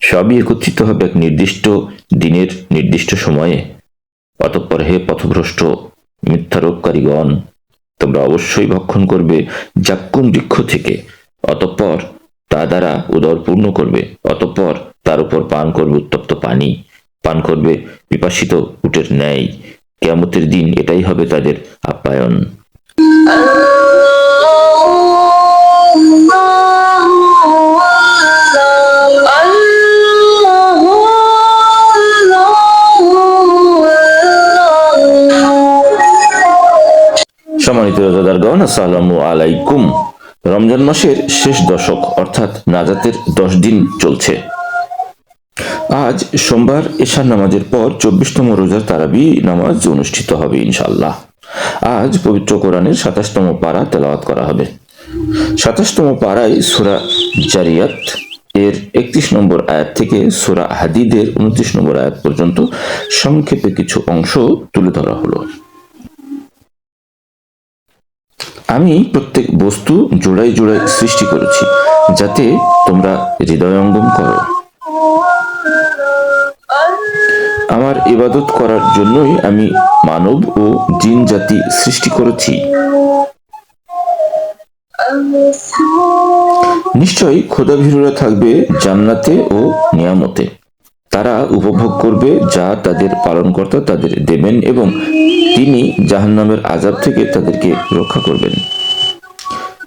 সবই একত্রিত হবে এক নির্দিষ্ট দিনের নির্দিষ্ট সময়ে। অতঃপর হে পথভ্রষ্ট মিথ্যারোপকারীগণ, তোমরা অবশ্যই ভক্ষণ করবে জাক্কুম বৃক্ষ থেকে, অতঃপর তা দ্বারা উদর পূর্ণ করবে, অতঃপর তার উপর পান করবে উত্তপ্ত পানি, পান করবে বিপাসিত উটের ন্যায়। কেয়ামতের দিন এটাই হবে তাদের আপ্যায়ন। রোজাদারগণ আসসালামু আলাইকুম। রমজান মাসের শেষ দশক, অর্থাৎ নাজাতের দশ দিন চলছে। আজ সোমবার এশার নামাজের পর চব্বিশতম রোজার তারাবি নামাজ অনুষ্ঠিত হবে ইনশাল্লাহ আজ পবিত্র কোরআনের সাতাশতম পারা তেলাওয়াত করা হবে। সাতাশতম পাড়ায় সুরা জারিয়াত, এর একত্রিশ নম্বর আয়াত থেকে সুরা হাদিদের উনত্রিশ নম্বর আয়াত পর্যন্ত সংক্ষেপে কিছু অংশ তুলে ধরা হলো। আমি প্রত্যেক বস্তু জোড়ায় জোড়ায় সৃষ্টি করেছি, যাতে তোমরা হৃদয়ঙ্গম করো। আমার ইবাদত করার জন্যই আমি মানব ও জিন জাতি সৃষ্টি করেছি। নিশ্চয়ই খোদাভীরুরা থাকবে জান্নাতে ও নিয়ামতে। তারা উপভোগ করবে যা তাদের পালনকর্তা তাদের দেবেন এবং তিনি জাহান্নামের আজাব থেকে তাদেরকে রক্ষা করবেন।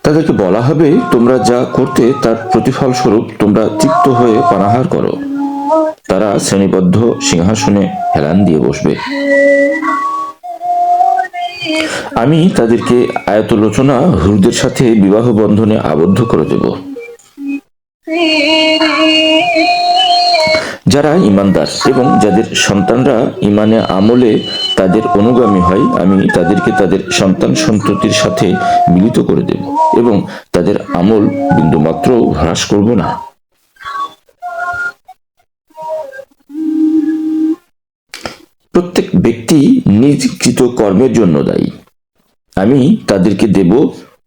তাদেরকে বলা হবে, তোমরা যা করতে তার প্রতিফল স্বরূপ তোমরা তৃপ্ত হয়ে পানাহার করো। তারা শ্রেণীবদ্ধ সিংহাসনে হেলান দিয়ে বসবে। আমি তাদেরকে আয়তলোচনা হুরদের সাথে বিবাহ বন্ধনে আবদ্ধ করে দেব। যারা ইমানদার এবং যাদের সন্তানরা ইমানে আমলে তাদের অনুগামী হয়, আমি তাদেরকে তাদের সন্তান সন্ততির সাথে মিলিত করে দেব এবং তাদের আমল বিন্দুমাত্র হ্রাস করব না। প্রত্যেক ব্যক্তি নিজ কৃত কর্মের জন্য দায়ী। আমি তাদেরকে দেব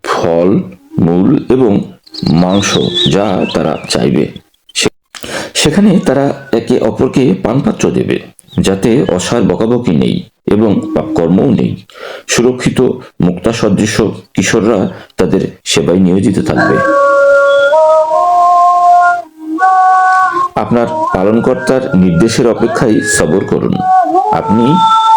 ফল, মূল এবং মাংস যা তারা চাইবে। সেখানে তারা একে অপরকে পানপাত্র দেবে, যাতে অসার বকাবকি নেই এবং পাপকর্মও নেই। সুরক্ষিত মুক্তা সদৃশ কিশোররা তাদের সেবায় নিয়োজিত থাকবে। আপনার পালনকর্তার নির্দেশের অপেক্ষায় সবর করুন। আপনি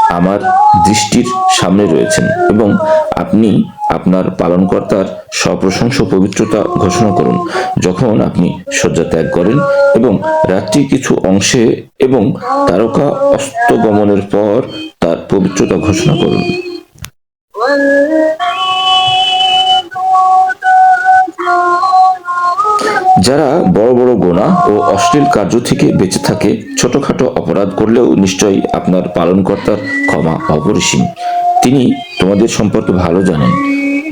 আমার দৃষ্টির সামনে রয়েছেন এবং আপনি আপনার পালনকর্তার সপ্রশংস পবিত্রতা ঘোষণা করুন। যখন আপনি শয্যা ত্যাগ করেন এবং রাত্রি কিছু অংশে এবং তারকা অস্তগমনের পর তার পবিত্রতা ঘোষণা করুন। যারা বড় বড় গোনা ও অশ্লীল কার্য থেকে বেঁচে থাকে, ছোটখাটো অপরাধ করলেও নিশ্চয়ই আপনার পালনকর্তার ক্ষমা অপরিসীম। তিনি তোমাদের সম্পর্কে ভালো জানেন।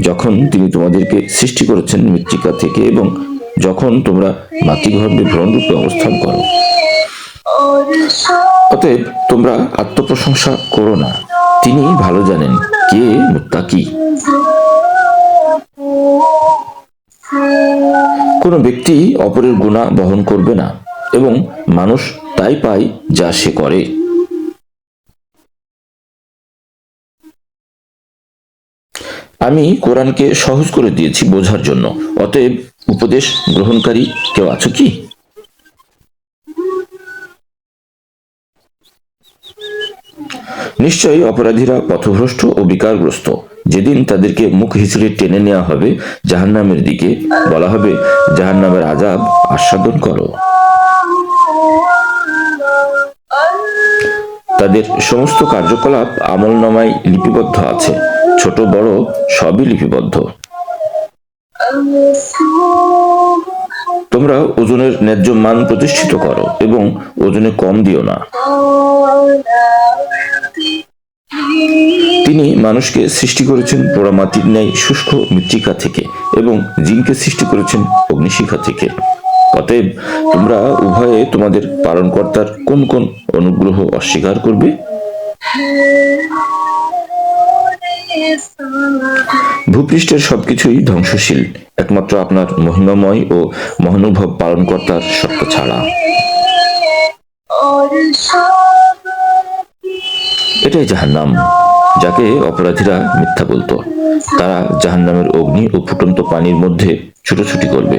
যখন তিনি তোমাদেরকে সৃষ্টি করেছেন মৃত্তিকা থেকে এবং যখন তোমরা মাতৃগর্ভে ভ্রণরূপে অবস্থান করো। অতএব তোমরা আত্মপ্রশংসা করো না। তিনি ভালো জানেন কে মুক্তা মুত্তাকি। কোনো ব্যক্তি অপরের গুণা বহন করবে না, এবং মানুষ তাই পায় যা সে করে। আমি কোরআনকে সহজ করে দিয়েছি বোঝার জন্য। অতএব উপদেশ গ্রহণকারী কেউ আছো কি? নিশ্চয়ই অপরাধীরা পথভ্রষ্ট ও বিকারগ্রস্ত। যেদিন তাদেরকে মুখ হিসড়ে টেনে নেওয়া হবে, জাহান্নামের দিকে বলা হবে, জাহান্নামের আজাব আস্বাদন করো। তাদের সমস্ত কার্যকলাপ আমলনামায় লিপিবদ্ধ আছে। ছোট, বড় সবই লিপিবদ্ধ। তোমরা ওজনের ন্যায্য মান প্রতিষ্ঠিত করো এবং ওজনে কম দিও না। তিনি মানুষকে সৃষ্টি করেছেন পোড়া মাটির ন্যায় শুষ্ক মৃত্তিকা থেকে এবং জিনকে সৃষ্টি করেছেন অগ্নিশিখা থেকে। অতএব তোমরা উভয়ে তোমাদের পালনকর্তার কোন কোন অনুগ্রহ অস্বীকার করবে? ভূপৃষ্ঠের সবকিছুই ধ্বংসশীল, একমাত্র আপনার মহিমাময় ও মহানুভব পালনকর্তার সত্য ছাড়া। এটাই জাহান্নাম, যাকে অপরাধীরা মিথ্যা বলতো। তারা জাহান্নামের অগ্নি ও ফুটন্ত পানির মধ্যে ছুটোছুটি করবে।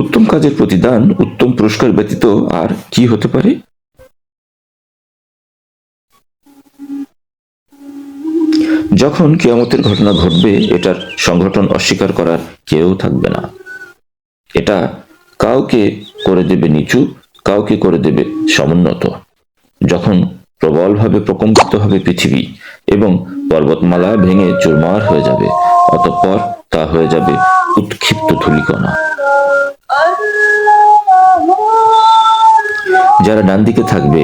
উত্তম কাজের প্রতিদান, উত্তম পুরস্কার ব্যতীত আর কি হতে পারে? যখন কিয়ামতের ঘটনা ঘটবে, এটার সংগঠন অস্বীকার করার কেউ থাকবে না। এটা কাউকে করে দেবে নিচু, কাউকে করে দেবে সমুন্নত। যখন প্রবলভাবে প্রকম্পিত হবে পৃথিবী এবং পর্বতমালা ভেঙে চুরমার হয়ে যাবে, অতঃপর তা হয়ে যাবে উৎক্ষিপ্ত ধূলিকণা। যারা ডান দিকে থাকবে,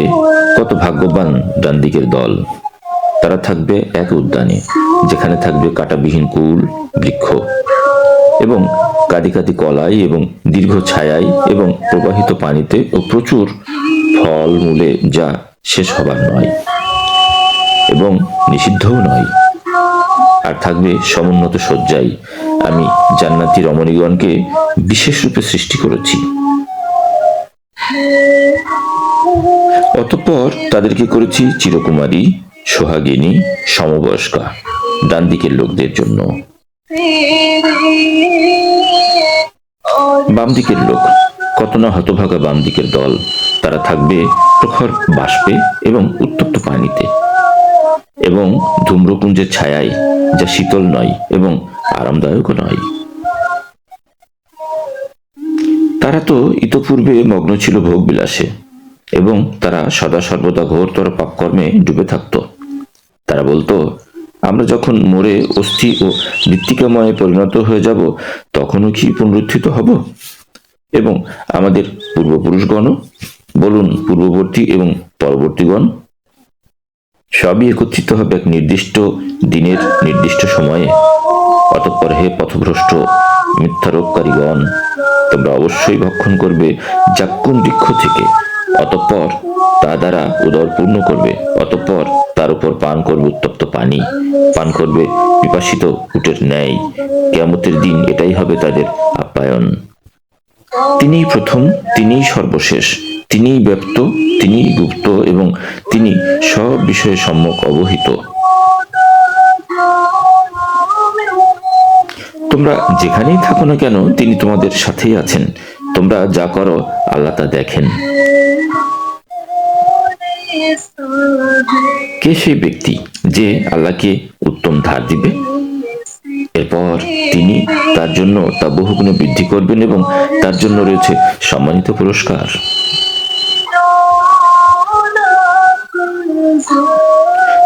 কত ভাগ্যবান ডান দিকের দল। তারা থাকবে এক উদ্যানে, যেখানে থাকবে কাটাবিহীন কুল, বৃক্ষ এবং কাদি কাঁদি কলাই এবং দীর্ঘ ছায়াই এবং প্রবাহিত পানিতে ও প্রচুর ফল মূলে যা শেষ হবার নয় এবং নিষিদ্ধও নয়। আর থাকবে সমুন্নত শয্যায় আমি জান্নাতি রমণীগণকে বিশেষ রূপে সৃষ্টি করেছি। অতঃপর তাদেরকে করেছি চিরকুমারী, সোহাগিনী, সমবয়স্কা ডান দিকের লোকদের জন্য। বাম দিকের লোক, কত না হতভাগা বাম দিকের দল, তারা থাকবে প্রখর বাষ্পে এবং উত্তপ্ত পানিতে। এবং ধূম্রপুঞ্জের ছায়ায় যা শীতল নয় এবং আরামদায়ক নয়। তারা তো ইতপূর্বে মগ্ন ছিল ভোগ বিলাসে এবং তারা সদা সর্বদা ঘোরতর পাপকর্মে ডুবে থাকত। তারা বলতো আমরা যখন মরে অস্থি ও মৃত্তিকাময়ে পরিণত হয়ে যাব, তখনও কি পুনরুত্থিত হব? এবং আমাদের পূর্বপুরুষগণ বলুন, পূর্ববর্তী এবং পরবর্তীগণ। সবই একত্রিত হবে এক নির্দিষ্ট দিনের নির্দিষ্ট সময়ে। অতঃপর হে পথভ্রষ্ট মিথ্যারোপকারীগণ, তোমরা অবশ্যই ভক্ষণ করবে জাক্কুম বৃক্ষ থেকে। অতঃপর তা দ্বারা উদর পূর্ণ করবে। অতঃপর তার উপর পান করবে উত্তপ্ত পানি। পান করবে পিপাসিত উটের ন্যায়। কেয়ামতের দিন এটাই হবে তাদের আপ্যায়ন। তিনিই প্রথম, তিনিই সর্বশেষ, তিনিই ব্যপ্ত, তিনিই গুপ্ত এবং তিনি সব বিষয়ে সম্যক অবহিত। তোমরা যেখানেই থাকো না কেন, তিনি তোমাদের সাথেই আছেন। তোমরা যা করো, আল্লাহ তা দেখেন। কে সেই ব্যক্তি যে আল্লাহকে উত্তম ধার দিবে? এরপর তিনি তার জন্য তা বহুগুণে বৃদ্ধি করবেন এবং তার জন্য রয়েছে সম্মানিত পুরস্কার।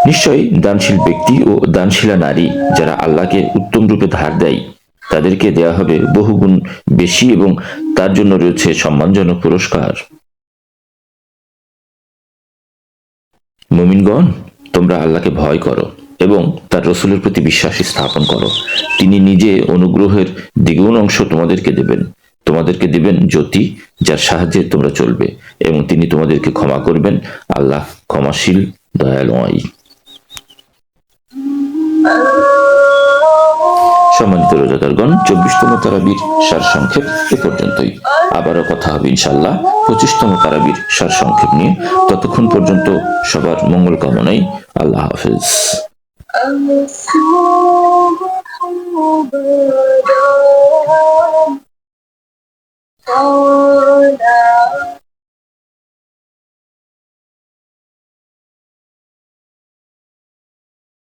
নিশ্চয়ই দানশীল ব্যক্তি ও দানশীলা নারী যারা আল্লাহকে উত্তম রূপে ধার দেয়, তাদেরকে দেয়া হবে বহুগুণ বেশি এবং তার জন্য রয়েছে সম্মানজনক পুরস্কার। মুমিনগণ, তোমরা আল্লাহকে ভয় করো এবং তার রসুলের প্রতি বিশ্বাস স্থাপন করো। তিনি নিজে অনুগ্রহের দ্বিগুণ অংশ তোমাদেরকে দেবেন। তোমাদেরকে দিবেন জ্যোতি, যার সাহায্যে তোমরা চলবে এবং তিনি তোমাদেরকে ক্ষমা করবেন। আল্লাহ ক্ষমাশীল, দয়াল দয়ালয় সম্মানিত রোজাদারগণ, চব্বিশতম তারাবির সার সংক্ষেপ এ পর্যন্তই। আবারও কথা হবে ইনশাল্লাহ পঁচিশতম তারাবির সার সংক্ষেপ নিয়ে। ততক্ষণ পর্যন্ত সবার মঙ্গল কামনাই আল্লাহ হাফেজ। Oh